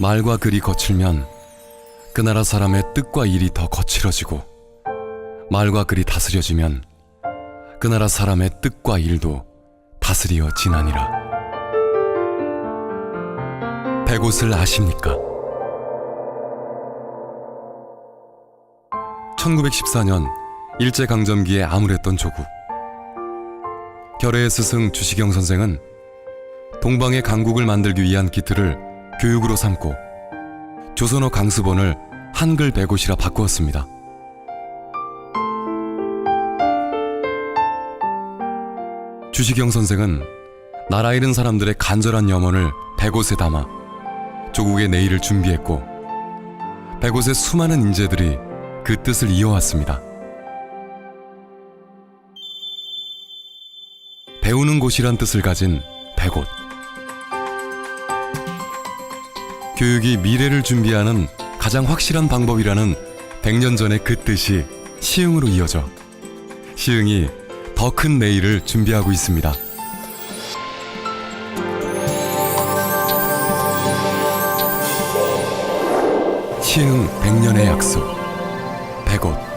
말과 글이 거칠면 그 나라 사람의 뜻과 일이 더 거칠어지고 말과 글이 다스려지면 그 나라 사람의 뜻과 일도 다스리어 지나니라. 백옷을 아십니까? 1914년 일제강점기에 암울했던 조국. 결의의 스승 주시경 선생은 동방의 강국을 만들기 위한 기틀을 교육으로 삼고 조선어 강수본을 한글 백옷이라 바꾸었습니다. 주시경 선생은 나라 잃은 사람들의 간절한 염원을 백옷에 담아 조국의 내일을 준비했고 백옷의 수많은 인재들이 그 뜻을 이어왔습니다. 배우는 곳이란 뜻을 가진 백옷. 교육이 미래를 준비하는 가장 확실한 방법이라는 100년 전의 그 뜻이 시흥으로 이어져 시흥이 더 큰 내일을 준비하고 있습니다. 시흥 100년의 약속. 백옷.